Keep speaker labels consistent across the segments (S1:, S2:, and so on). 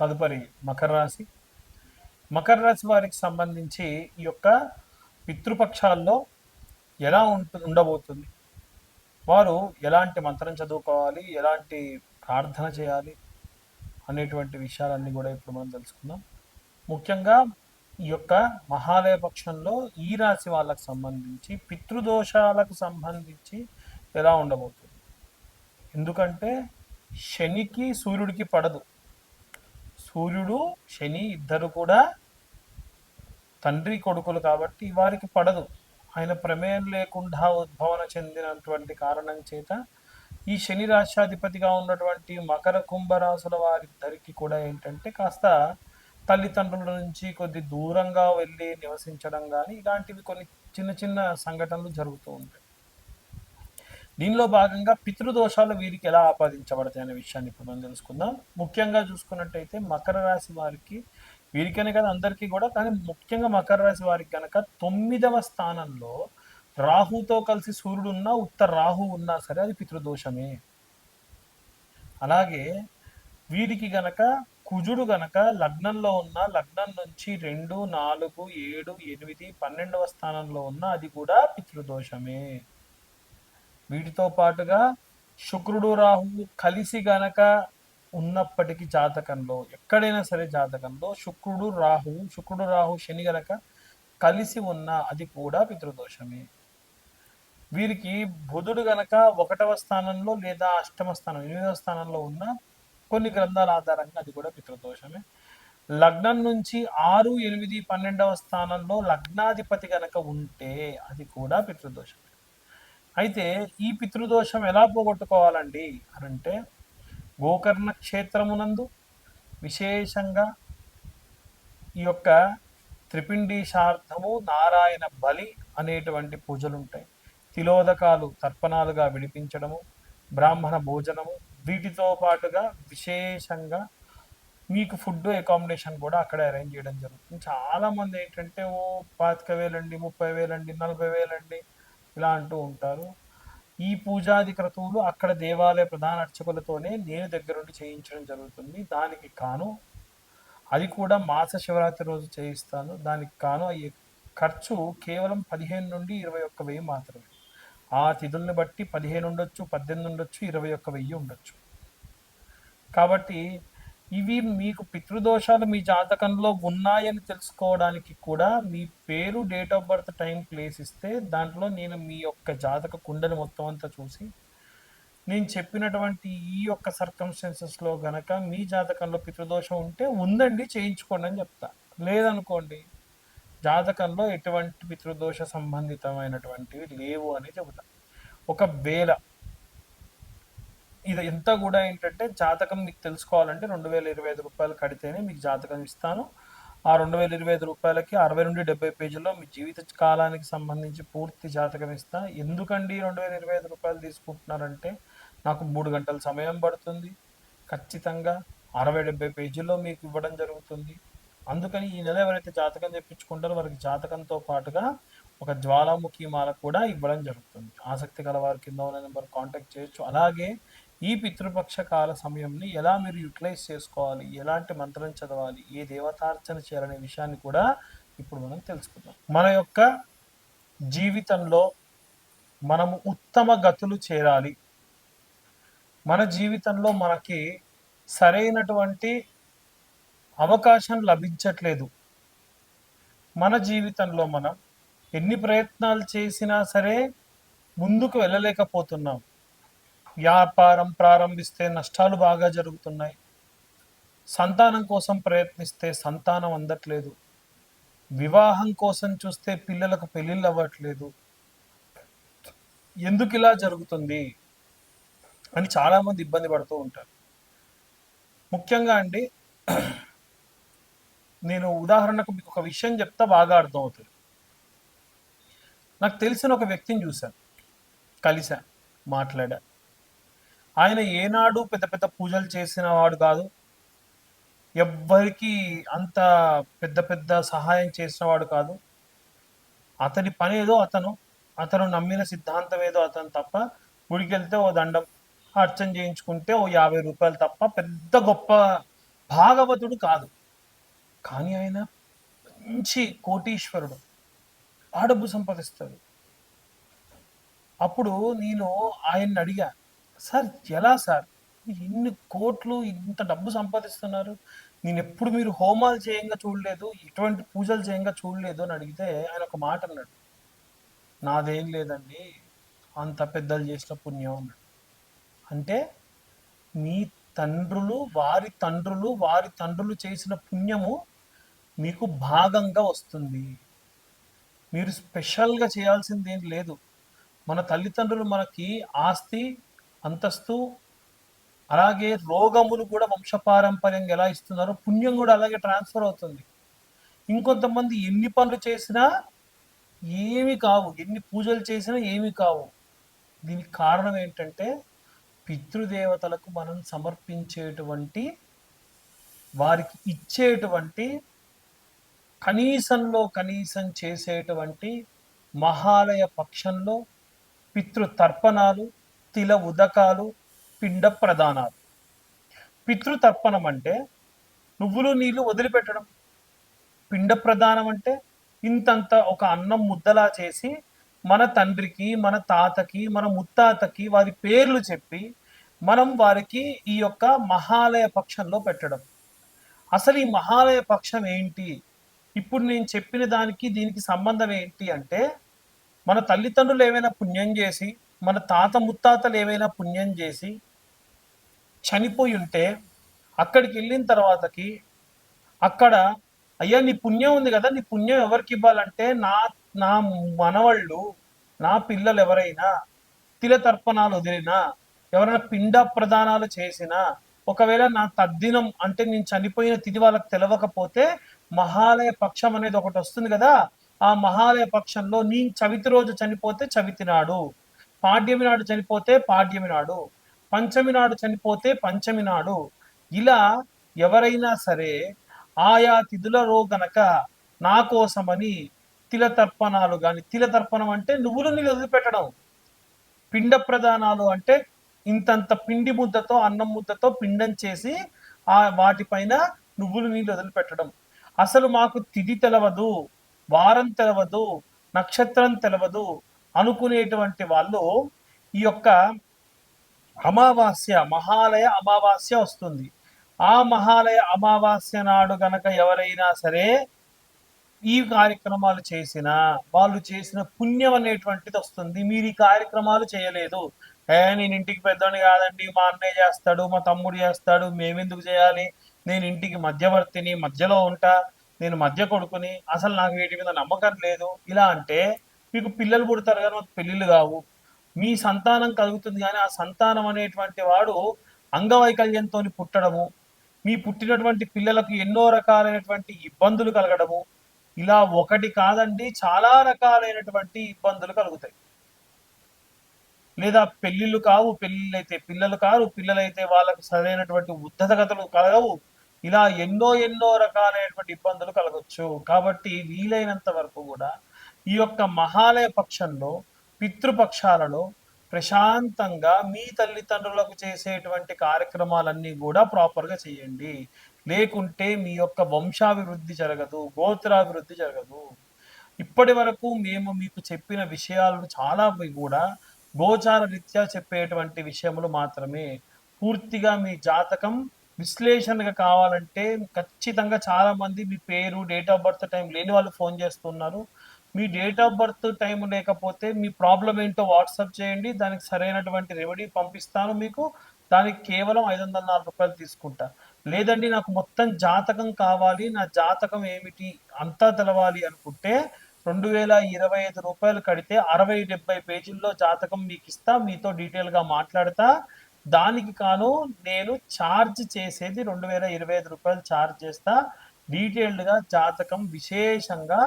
S1: తదుపరి మకర రాశి. మకర రాశి వారికి సంబంధించి ఈ యొక్క పితృపక్షాల్లో ఎలా ఉంటు ఉండబోతుంది? వారు ఎలాంటి మంత్రం చదువుకోవాలి? ఎలాంటి ప్రార్థన చేయాలి? అనేటువంటి విషయాలన్నీ కూడా ఇప్పుడు మనం తెలుసుకుందాం. ముఖ్యంగా ఈ యొక్క మహాలయ పక్షంలో ఈ రాశి వాళ్ళకు సంబంధించి పితృదోషాలకు సంబంధించి ఎలా ఉండబోతుంది? ఎందుకంటే శనికి సూర్యుడికి పడదు. సూర్యుడు శని ఇద్దరు కూడా తండ్రి కొడుకులు కాబట్టి వారికి పడదు. ఆయన ప్రమేయం లేకుండా ఉద్భవన చెందినటువంటి కారణం చేత ఈ శని రాష్ట్రాధిపతిగా ఉన్నటువంటి మకర కుంభరాశుల వారిద్దరికి కూడా ఏంటంటే కాస్త తల్లిదండ్రుల నుంచి కొద్ది దూరంగా వెళ్ళి నివసించడం కానీ ఇలాంటివి కొన్ని చిన్న చిన్న సంఘటనలు జరుగుతూ ఉంటాయి. దీనిలో భాగంగా పితృదోషాలు వీరికి ఎలా ఆపాదించబడతాయి అనే విషయాన్ని ఇప్పుడు మనం తెలుసుకుందాం. ముఖ్యంగా చూసుకున్నట్టయితే మకర రాశి వారికి వీరికనే కదా అందరికీ కూడా కానీ ముఖ్యంగా మకర రాశి వారికి కనుక తొమ్మిదవ స్థానంలో రాహుతో కలిసి సూర్యుడు ఉన్నా ఉత్తర రాహు ఉన్నా సరే అది పితృదోషమే. అలాగే వీరికి గనక కుజుడు గనక లగ్నంలో ఉన్న లగ్నం నుంచి రెండు నాలుగు ఏడు ఎనిమిది పన్నెండవ స్థానంలో ఉన్న అది కూడా పితృదోషమే. వీటితో పాటుగా శుక్రుడు రాహువు కలిసి గనక ఉన్నప్పటికీ జాతకంలో ఎక్కడైనా సరే జాతకంలో శుక్రుడు రాహువు శుక్రుడు రాహు శని గనక కలిసి ఉన్న అది కూడా పితృదోషమే. వీరికి బుధుడు గనక ఒకటవ స్థానంలో లేదా అష్టమ స్థానం ఎనిమిదవ స్థానంలో ఉన్న కొన్ని గ్రంథాల ఆధారంగా అది కూడా పితృదోషమే. లగ్నం నుంచి ఆరు ఎనిమిది పన్నెండవ స్థానంలో లగ్నాధిపతి గనక ఉంటే అది కూడా పితృదోషమే. అయితే ఈ పితృదోషం ఎలా పోగొట్టుకోవాలండి అని అంటే గోకర్ణ క్షేత్రమునందు విశేషంగా ఈ యొక్క త్రిపిండీశార్థము నారాయణ బలి అనేటువంటి పూజలు ఉంటాయి తిలోదకాలు తర్పణాలుగా విడిపించడము బ్రాహ్మణ భోజనము వీటితో పాటుగా విశేషంగా మీకు ఫుడ్ అకామిడేషన్ కూడా అక్కడ అరేంజ్ చేయడం జరుగుతుంది. చాలామంది ఏంటంటే ఓ పాతిక వేలండి ముప్పై వేలండి నలభై వేలండి ఇలా అంటూ ఉంటారు. ఈ పూజాది క్రతువులు అక్కడ దేవాలయ ప్రధాన అర్చకులతోనే నేను దగ్గరుండి చేయించడం జరుగుతుంది. దానికి కాను అది కూడా మాస శివరాత్రి రోజు చేయిస్తాను. దానికి కాను అయ్యే ఖర్చు కేవలం పదిహేను నుండి ఇరవై ఒక్క వెయ్యి మాత్రమే. ఆ తిథుల్ని బట్టి పదిహేను ఉండొచ్చు పద్దెనిమిది ఉండొచ్చు ఇరవై ఒక్క వెయ్యి ఉండొచ్చు. కాబట్టి ఇవి మీకు పితృదోషాలు మీ జాతకంలో ఉన్నాయని తెలుసుకోవడానికి కూడా మీ పేరు date of birth time place ఇస్తే దాంట్లో నేను మీ యొక్క జాతక కుండని మొత్తం అంతా చూసి నేను చెప్పినటువంటి ఈ యొక్క సర్కమ్స్టెన్సెస్లో గనక మీ జాతకంలో పితృదోషం ఉంటే ఉందండి చేయించుకోండి అని చెప్తా. లేదనుకోండి జాతకంలో ఎటువంటి పితృదోష సంబంధితమైనటువంటివి లేవు అని చెబుతా. ఒకవేళ ఇది ఎంత కూడా ఏంటంటే జాతకం మీకు తెలుసుకోవాలంటే రెండు వేల ఇరవై ఐదు రూపాయలు కడితేనే మీకు జాతకం ఇస్తాను. ఆ రెండు వేల ఇరవై ఐదు రూపాయలకి అరవై నుండి డెబ్బై పేజీల్లో మీ జీవిత కాలానికి సంబంధించి పూర్తి జాతకం ఇస్తా. ఎందుకండి రెండు వేల ఇరవై ఐదు రూపాయలు తీసుకుంటున్నారంటే నాకు మూడు గంటల సమయం పడుతుంది. ఖచ్చితంగా అరవై డెబ్బై పేజీల్లో మీకు ఇవ్వడం జరుగుతుంది. అందుకని ఈ నెల ఎవరైతే జాతకం తెప్పించుకుంటారో వారికి జాతకంతో పాటుగా ఒక జ్వాలాముఖి మాల కూడా ఇవ్వడం జరుగుతుంది. ఆసక్తి గల వారి కింద ఉన్న నెంబర్ కాంటాక్ట్ చేయొచ్చు. అలాగే ఈ పితృపక్ష కాల సమయంని ఎలా మీరు యూటిలైజ్ చేసుకోవాలి? ఎలాంటి మంత్రం చదవాలి? ఏ దేవతార్చన చేయాలనే విషయాన్ని కూడా ఇప్పుడు మనం తెలుసుకుందాం. మన యొక్క జీవితంలో మనము ఉత్తమ గతులు చేరాలి. మన జీవితంలో మనకి సరైనటువంటి అవకాశం లభించట్లేదు. మన జీవితంలో మనం ఎన్ని ప్రయత్నాలు చేసినా సరే ముందుకు వెళ్ళలేకపోతున్నాం. వ్యాపారం ప్రారంభిస్తే నష్టాలు బాగా జరుగుతున్నాయి. సంతానం కోసం ప్రయత్నిస్తే సంతానం అందట్లేదు. వివాహం కోసం చూస్తే పిల్లలకు పెళ్ళిళ్ళు అవ్వట్లేదు. ఎందుకు ఇలా జరుగుతుంది? అని చాలామంది ఇబ్బంది పడుతూ ఉంటారు. ముఖ్యంగా అండి నేను ఉదాహరణకు మీకు ఒక విషయం చెప్తా బాగా అర్థమవుతుంది. నాకు తెలిసిన ఒక వ్యక్తిని చూశాను. కలిశాను మాట్లాడాను. ఆయన ఏనాడు పెద్ద పెద్ద పూజలు చేసిన వాడు కాదు. ఎవ్వరికి అంత పెద్ద పెద్ద సహాయం చేసిన వాడు కాదు. అతని పని ఏదో అతను అతను నమ్మిన సిద్ధాంతం ఏదో అతను తప్ప గుడికి వెళ్తే ఓ దండం అర్చన చేయించుకుంటే ఓ యాభై రూపాయలు తప్ప పెద్ద గొప్ప భాగవతుడు కాదు. కానీ ఆయన మంచి కోటీశ్వరుడు. ఆ డబ్బు సంపాదిస్తాడు. అప్పుడు నేను ఆయన్ని అడిగా సార్ ఎలా సార్? ఎన్ని ఇన్ని కోట్లు ఇంత డబ్బు సంపాదిస్తున్నారు. నేను ఎప్పుడు మీరు హోమాలు చేయంగా చూడలేదు ఎటువంటి పూజలు చేయంగా చూడలేదు అని అడిగితే ఆయన ఒక మాట అన్నాడు. నాదేం లేదండి అంత పెద్దలు చేసిన పుణ్యం అన్నాడు. అంటే మీ తండ్రులు వారి తండ్రులు వారి తండ్రులు చేసిన పుణ్యము మీకు భాగంగా వస్తుంది. మీరు స్పెషల్గా చేయాల్సింది ఏం లేదు. మన తల్లిదండ్రులు మనకి ఆస్తి అంతస్తు అలాగే రోగములు కూడా వంశపారంపర్యంగా ఎలా ఇస్తున్నారో పుణ్యం కూడా అలాగే ట్రాన్స్ఫర్ అవుతుంది. ఇంకొంతమంది ఎన్ని పనులు చేసినా ఏమి కావు. ఎన్ని పూజలు చేసినా ఏమి కావు. దీనికి కారణం ఏంటంటే పితృదేవతలకు మనం సమర్పించేటువంటి వారికి ఇచ్చేటువంటి కనీసంలో కనీసం చేసేటువంటి మహాలయ పక్షంలో పితృతర్పణాలు తిల ఉదకాలు పిండ ప్రదానాలు పితృతర్పణం అంటే నువ్వులు నీళ్ళు వదిలిపెట్టడం. పిండ ప్రదానం అంటే ఇంతంత ఒక అన్నం ముద్దలా చేసి మన తండ్రికి మన తాతకి మన ముత్తాతకి వారి పేర్లు చెప్పి మనం వారికి ఈ యొక్క మహాలయ పక్షంలో పెట్టడం. అసలు ఈ మహాలయ పక్షం ఏంటి? ఇప్పుడు నేను చెప్పిన దానికి దీనికి సంబంధం ఏంటి అంటే మన తల్లిదండ్రులు ఏమైనా పుణ్యం చేసి మన తాత ముత్తాతలు ఏమైనా పుణ్యం చేసి చనిపోయి ఉంటే అక్కడికి వెళ్ళిన తర్వాతకి అక్కడ అయ్యా నీ పుణ్యం ఉంది కదా నీ పుణ్యం ఎవరికి ఇవ్వాలంటే నా నా మనవళ్ళు నా పిల్లలు ఎవరైనా తిలతర్పణాలు వదిలినా ఎవరైనా పిండ ప్రదానాలు చేసినా ఒకవేళ నా తద్దినం అంటే నేను చనిపోయిన తిథి వాళ్ళకి తెలవకపోతే మహాలయ పక్షం అనేది ఒకటి వస్తుంది కదా ఆ మహాలయ పక్షంలో నీ చవితి రోజు చనిపోతే చవితి నాడు పాడ్యమి నాడు చనిపోతే పాడ్యమి నాడు పంచమి నాడు చనిపోతే పంచమి నాడు ఇలా ఎవరైనా సరే ఆయా తిథులలో గనక నా కోసమని తిల తర్పణాలు కానీ తిల తర్పణం అంటే నువ్వులు నీళ్ళు వదిలిపెట్టడం. పిండ ప్రదానాలు అంటే ఇంతంత పిండి ముద్దతో అన్నం ముద్దతో పిండం చేసి ఆ వాటిపైన నువ్వులు నీళ్ళు వదిలిపెట్టడం. అసలు మాకు తిథి తెలవదు వారం తెలవదు నక్షత్రం తెలవదు అనుకునేటువంటి వాళ్ళు ఈ యొక్క అమావాస్య మహాలయ అమావాస్య వస్తుంది. ఆ మహాలయ అమావాస్య నాడు గనక ఎవరైనా సరే ఈ కార్యక్రమాలు చేసినా వాళ్ళు చేసిన పుణ్యం అనేటువంటిది వస్తుంది. మీరు ఈ కార్యక్రమాలు చేయలేదు. ఏ నేను ఇంటికి పెద్దోని కాదండి. మా అన్నయ్య చేస్తాడు మా తమ్ముడు చేస్తాడు మేమెందుకు చేయాలి? నేను ఇంటికి మధ్యవర్తిని మధ్యలో ఉంటా నేను మధ్య కొడుకుని అసలు నాకు వీటి మీద నమ్మకం లేదు. ఇలా అంటే మీకు పిల్లలు పుడతారు కానీ మాకు పెళ్ళిళ్ళు కావు. మీ సంతానం కలుగుతుంది కానీ ఆ సంతానం అనేటువంటి వాడు అంగవైకల్యంతో పుట్టడము మీ పుట్టినటువంటి పిల్లలకు ఎన్నో రకాలైనటువంటి ఇబ్బందులు కలగడము ఇలా ఒకటి కాదండి చాలా రకాలైనటువంటి ఇబ్బందులు కలుగుతాయి. లేదా పెళ్ళిళ్ళు కావు పెళ్ళిళ్ళు అయితే పిల్లలు కారు పిల్లలైతే వాళ్ళకు సరైనటువంటి ఉద్ధతగతలు కలగవు. ఇలా ఎన్నో ఎన్నో రకాలైనటువంటి ఇబ్బందులు కలగవచ్చు కాబట్టి వీలైనంత వరకు కూడా ఈ యొక్క మహాలయ పక్షంలో పితృపక్షాలలో ప్రశాంతంగా మీ తల్లిదండ్రులకు చేసేటువంటి కార్యక్రమాలన్నీ కూడా ప్రాపర్గా చేయండి. లేకుంటే మీ యొక్క వంశాభివృద్ధి జరగదు గోత్రాభివృద్ధి జరగదు. ఇప్పటి వరకు మేము మీకు చెప్పిన విషయాలను చాలా కూడా గోచార రీత్యా చెప్పేటువంటి విషయములు మాత్రమే. పూర్తిగా మీ జాతకం విశ్లేషణగా కావాలంటే ఖచ్చితంగా చాలా మంది మీ పేరు డేట్ ఆఫ్ బర్త్ టైం లేని వాళ్ళు ఫోన్ చేస్తున్నారు. మీ డేట్ ఆఫ్ బర్త్ టైం లేకపోతే మీ ప్రాబ్లం ఏంటో వాట్సాప్ చేయండి దానికి సరైనటువంటి రెమెడీ పంపిస్తాను మీకు. దానికి కేవలం ఐదు వందల నాలుగు రూపాయలు తీసుకుంటా. లేదండి నాకు మొత్తం జాతకం కావాలి నా జాతకం ఏమిటి అంతా తెలవాలి అనుకుంటే రెండు వేల ఇరవై ఐదు రూపాయలు కడితే అరవై డెబ్బై పేజీల్లో జాతకం మీకు ఇస్తా మీతో డీటెయిల్గా మాట్లాడతా. దానికి కాను నేను ఛార్జ్ చేసేది రెండు వేల ఇరవై ఐదు రూపాయలు ఛార్జ్ చేస్తా. డీటెయిల్డ్గా జాతకం విశేషంగా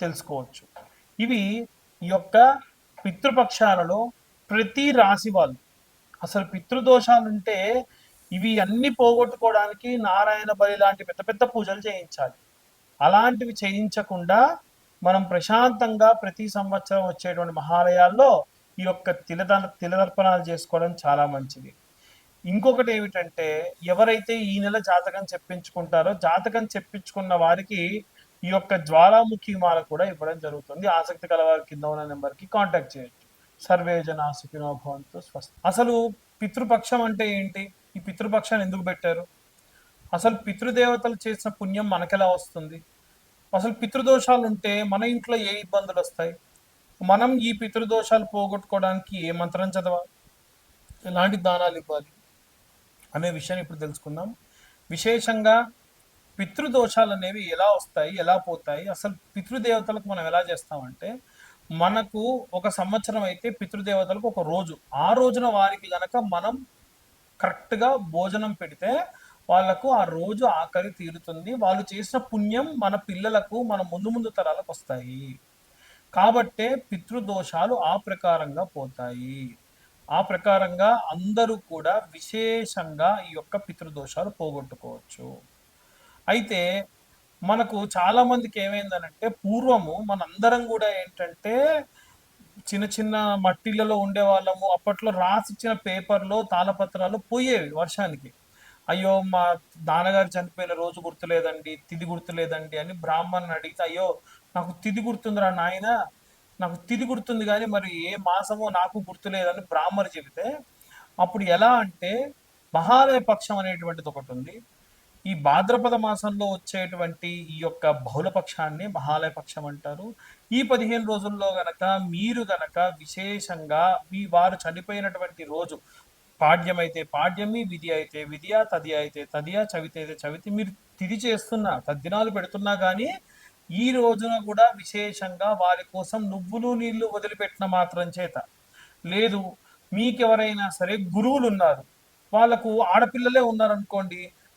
S1: తెలుసుకోవచ్చు. ఇవి ఈ యొక్క పితృపక్షాలలో ప్రతి రాశి వాళ్ళు. అసలు పితృదోషాలుంటే ఇవి అన్ని పోగొట్టుకోవడానికి నారాయణ బలి లాంటి పెద్ద పెద్ద పూజలు చేయించాలి. అలాంటివి చేయించకుండా మనం ప్రశాంతంగా ప్రతి సంవత్సరం వచ్చేటువంటి మహాలయాల్లో ఈ యొక్క తిలదన తిలదర్పణాలు చేసుకోవడం చాలా మంచిది. ఇంకొకటి ఏమిటంటే ఎవరైతే ఈ నెల జాతకం చెప్పించుకుంటారో జాతకం చెప్పించుకున్న వారికి ఈ యొక్క జ్వాలాముఖి మాల కూడా ఇవ్వడం జరుగుతుంది. ఆసక్తి కలవారు కింద ఉన్న నెంబర్కి కాంటాక్ట్ చేయొచ్చు. సర్వే జనా సుఖినో భవంతు స్వస్తి. అసలు పితృపక్షం అంటే ఏంటి? ఈ పితృపక్షాన్ని ఎందుకు పెట్టారు? అసలు పితృదేవతలు చేసిన పుణ్యం మనకెలా వస్తుంది? అసలు పితృదోషాలు ఉంటే మన ఇంట్లో ఏ ఇబ్బందులు వస్తాయి? మనం ఈ పితృదోషాలు పోగొట్టుకోవడానికి ఏ మంత్రం చదవాలి? ఎలాంటి దానాలు ఇవ్వాలి? అనే విషయాన్ని ఇప్పుడు తెలుసుకుందాం. విశేషంగా పితృదోషాలు అనేవి ఎలా వస్తాయి ఎలా పోతాయి అసలు పితృదేవతలకు మనం ఎలా చేస్తామంటే మనకు ఒక సంవత్సరం అయితే పితృదేవతలకు ఒక రోజు. ఆ రోజున వారికి గనక మనం కరెక్ట్గా భోజనం పెడితే వాళ్ళకు ఆ రోజు ఆకలి తీరుతుంది. వాళ్ళు చేసిన పుణ్యం మన పిల్లలకు మన ముందు ముందు తరాలకు వస్తాయి. కాబట్టే పితృదోషాలు ఆ ప్రకారంగా పోతాయి. ఆ ప్రకారంగా అందరూ కూడా విశేషంగా ఈ యొక్క పితృదోషాలు పోగొట్టుకోవచ్చు. అయితే మనకు చాలా మందికి ఏమైందనంటే పూర్వము మనందరం కూడా ఏంటంటే చిన్న చిన్న మట్టిలలో ఉండే వాళ్ళము అప్పట్లో రాసిచ్చిన పేపర్లో తాళపత్రాలు పోయేవి వర్షానికి. అయ్యో మా నాన్నగారు చనిపోయిన రోజు గుర్తులేదండి తిది గుర్తులేదండి అని బ్రాహ్మణ్ అడిగితే అయ్యో నాకు తిది గుర్తుందిరా నాయన నాకు తిది గుర్తుంది కానీ మరి ఏ మాసమో నాకు గుర్తులేదని బ్రాహ్మణ్ చెబితే అప్పుడు ఎలా అంటే మహాలయ పక్షం అనేటువంటిది ఒకటి ఉంది. ఈ భాద్రపద మాసంలో వచ్చేటువంటి ఈ యొక్క బహుళపక్షాన్ని మహాలయ పక్షం అంటారు. ఈ పదిహేను రోజుల్లో గనక మీరు గనక విశేషంగా మీ వారు చనిపోయినటువంటి రోజు పాడ్యం అయితే పాడ్యమి విధి అయితే విధియ తది అయితే తదియా చవితి అయితే చవితి మీరు తిది చేస్తున్నా తద్దినాలు పెడుతున్నా కానీ ఈ రోజున కూడా విశేషంగా వారి కోసం నువ్వులు నీళ్ళు వదిలిపెట్టిన మాత్రం చేత. లేదు మీకెవరైనా సరే గురువులు ఉన్నారు వాళ్ళకు ఆడపిల్లలే ఉన్నారనుకోండి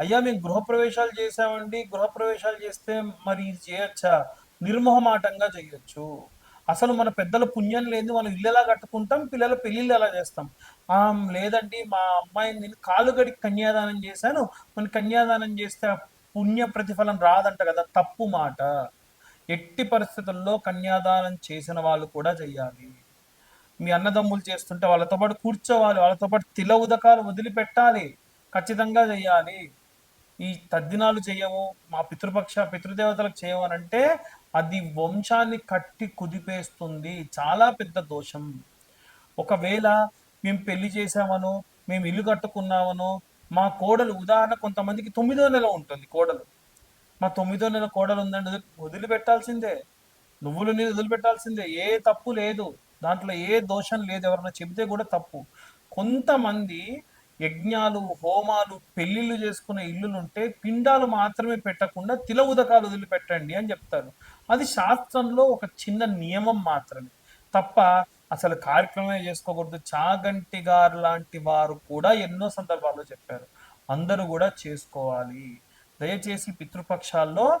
S1: అయ్యా మేము గృహప్రవేశాలు చేసామండి గృహప్రవేశాలు చేస్తే మరి చేయొచ్చా? నిర్మోహమాటంగా చేయొచ్చు. అసలు మన పెద్దల పుణ్యం లేదు. మనం ఇల్లు ఎలా కట్టుకుంటాం? పిల్లల పెళ్ళిళ్ళు ఎలా చేస్తాం? ఆ లేదండి మా అమ్మాయిని నేను కాలు గడికి కన్యాదానం చేశాను. మన కన్యాదానం చేస్తే ఆ పుణ్య ప్రతిఫలం రాదంట కదా తప్పు మాట. ఎట్టి పరిస్థితుల్లో కన్యాదానం చేసిన వాళ్ళు కూడా చెయ్యాలి. మీ అన్నదమ్ములు చేస్తుంటే వాళ్ళతో పాటు కూర్చోవాలి. వాళ్ళతో పాటు తిల ఉదకాలు వదిలిపెట్టాలి. ఖచ్చితంగా చెయ్యాలి. ఈ తద్దినాలు చేయము మా పితృపక్ష పితృదేవతలకు చేయమని అంటే అది వంశాన్ని కట్టి కుదిపేస్తుంది. చాలా పెద్ద దోషం. ఒకవేళ మేము పెళ్ళి చేసామనో మేము ఇల్లు కట్టుకున్నామనో మా కోడలు ఉదాహరణ కొంతమందికి తొమ్మిదో నెల ఉంటుంది కోడలు. మా తొమ్మిదో నెల కోడలు ఉందండి వదిలిపెట్టాల్సిందే. నువ్వులు నేను వదిలిపెట్టాల్సిందే. ఏ తప్పు లేదు. దాంట్లో ఏ దోషం లేదు. ఎవరైనా చెబితే కూడా తప్పు. కొంతమంది యజ్ఞాలు హోమాలు పెళ్ళిళ్ళు చేసుకునే ఇల్లులుంటే పిండాలు మాత్రమే పెట్టకుండా తిల ఉదకాలు వదిలిపెట్టండి అని చెప్తారు. అది శాస్త్రంలో ఒక చిన్న నియమం మాత్రమే. తప్ప అసలు కార్యక్రమమే చేసుకోకూడదు. చాగంటి గారు లాంటి వారు కూడా ఎన్నో సందర్భాల్లో చెప్పారు. అందరూ కూడా చేసుకోవాలి. దయచేసి పితృపక్షాల్లో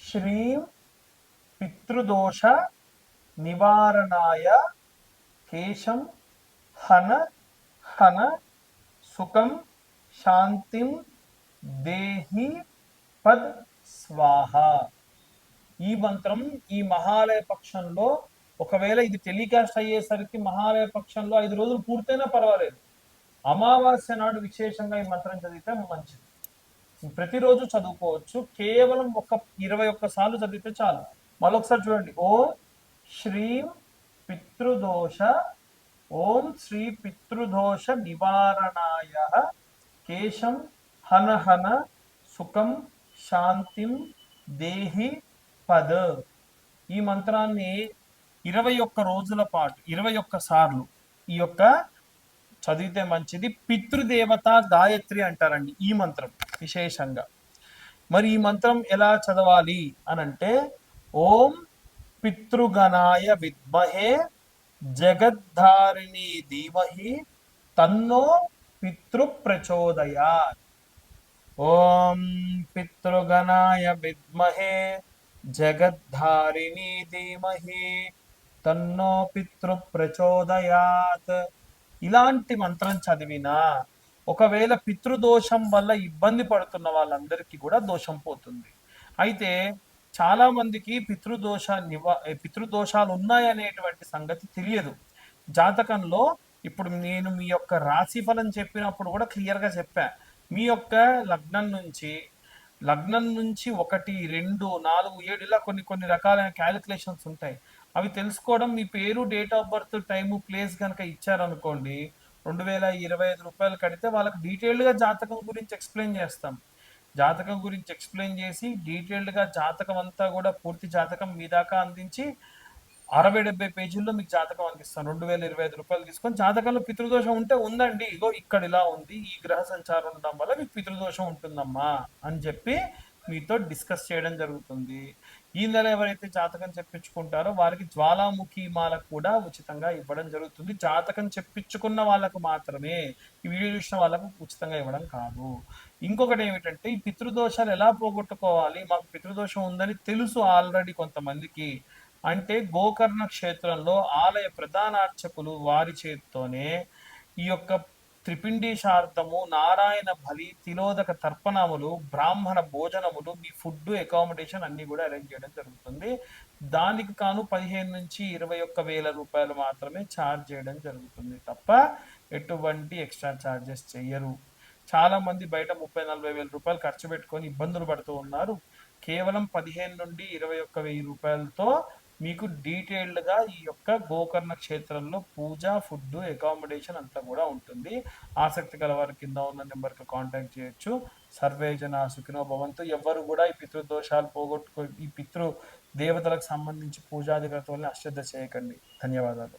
S1: శ్రీం పితృదోష నివారణాయ కేశం హన హన సుఖం శాంతిం దేహి పద్ స్వాహ. ఈ మంత్రం ఈ మహాలయ పక్షంలో ఒకవేళ ఇది టెలికాస్ట్ అయ్యేసరికి మహాలయ పక్షంలో ఐదు రోజులు పూర్తయినా పర్వాలేదు. అమావాస్య నాడు విశేషంగా ఈ మంత్రం చదివితే మంచిది. ప్రతిరోజు చదువుకోవచ్చు. కేవలం ఒక ఇరవై ఒక్క సార్లు చదివితే చాలు. మరొకసారి చూడండి. ఓం శ్రీం పితృదోష ఓం శ్రీ పితృదోష నివారణాయ. కేశం హనహన సుఖం శాంతిం దేహి పద. ఈ మంత్రాన్ని ఇరవై ఒక్క రోజుల పాటు ఇరవై ఒక్క సార్లు ఈ యొక్క చదివితే మంచిది. పితృదేవత గాయత్రి అంటారండి ఈ మంత్రం. విశేషంగా. మరి ఈ మంత్రం ఎలా చదవాలి అని అంటే ఓం పితృగణాయ విద్మహే జగద్ధారిణి ధీమహి తన్నో పితృ ప్రచోదయాత్ ఓం పితృగణాయ విద్మహే జగద్ధారిణి ధీమహి తన్నో పితృ ప్రచోదయాత్ ఇలాంటి మంత్రం చదివినా ఒకవేళ పితృదోషం వల్ల ఇబ్బంది పడుతున్న వాళ్ళందరికీ కూడా దోషం పోతుంది. అయితే చాలా మందికి పితృదోష నివా పితృదోషాలు ఉన్నాయనేటువంటి సంగతి తెలియదు. జాతకంలో ఇప్పుడు నేను మీ యొక్క రాశి ఫలం చెప్పినప్పుడు కూడా క్లియర్గా చెప్పా. మీ యొక్క లగ్నం నుంచి లగ్నం నుంచి ఒకటి రెండు నాలుగు ఏడు ఇలా కొన్ని కొన్ని రకాలైన క్యాలిక్యులేషన్స్ ఉంటాయి. అవి తెలుసుకోవడం మీ పేరు date of birth time place కనుక ఇచ్చారనుకోండి రెండు వేల ఇరవై ఐదు రూపాయలు కడితే వాళ్ళకి డీటెయిల్డ్గా జాతకం గురించి ఎక్స్ప్లెయిన్ చేస్తాం. జాతకం గురించి ఎక్స్ప్లెయిన్ చేసి డీటెయిల్డ్గా జాతకం అంతా కూడా పూర్తి జాతకం మీ దాకా అందించి అరవై డెబ్బై పేజీల్లో మీకు జాతకం అందిస్తాను రెండు వేల ఇరవై ఐదు రూపాయలు తీసుకొని జాతకంలో పితృదోషం ఉంటే ఉందండి. ఇగో ఇక్కడ ఇలా ఉంది ఈ గ్రహ సంచారం ఉండడం వల్ల మీకు పితృదోషం ఉంటుందమ్మా అని చెప్పి మీతో డిస్కస్ చేయడం జరుగుతుంది. ఈ నెల ఎవరైతే జాతకం చెప్పించుకుంటారో వారికి జ్వాలాముఖి మాల కూడా ఉచితంగా ఇవ్వడం జరుగుతుంది. జాతకం చెప్పించుకున్న వాళ్ళకు మాత్రమే ఈ వీడియో చూసిన వాళ్ళకు ఉచితంగా ఇవ్వడం కాదు. ఇంకొకటి ఏమిటంటే ఈ పితృదోషాలు ఎలా పోగొట్టుకోవాలి? మాకు పితృదోషం ఉందని తెలుసు ఆల్రెడీ కొంతమందికి. అంటే గోకర్ణ క్షేత్రంలో ఆలయ ప్రధాన అర్చకులు వారి చేతితోనే ఈ యొక్క త్రిపిండీశార్థము నారాయణ బలి తిలోదక తర్పణములు బ్రాహ్మణ భోజనములు మీ ఫుడ్ అకామిడేషన్ అన్ని కూడా అరేంజ్ చేయడం జరుగుతుంది. దానికి కాను పదిహేను నుంచి ఇరవై ఒక్క వేల రూపాయలు మాత్రమే ఛార్జ్ చేయడం జరుగుతుంది తప్ప ఎటువంటి ఎక్స్ట్రా ఛార్జెస్ చెయ్యరు. చాలా మంది బయట ముప్పై నలభై వేల రూపాయలు ఖర్చు పెట్టుకొని ఇబ్బందులు పడుతూ ఉన్నారు. కేవలం పదిహేను నుండి ఇరవై ఒక్క వెయ్యి రూపాయలతో మీకు డీటెయిల్డ్గా ఈ యొక్క గోకర్ణ క్షేత్రంలో పూజ ఫుడ్ అకామిడేషన్ అంతా కూడా ఉంటుంది. ఆసక్తి గల వారి కింద ఉన్న నెంబర్కి కాంటాక్ట్ చేయొచ్చు. సర్వే జన సుఖినో భవంతు. ఎవ్వరు కూడా ఈ పితృదోషాలు పోగొట్టుకో ఈ పితృ దేవతలకు సంబంధించి పూజాది వ్రతాలని అశ్రద్ధ చేయకండి. ధన్యవాదాలు.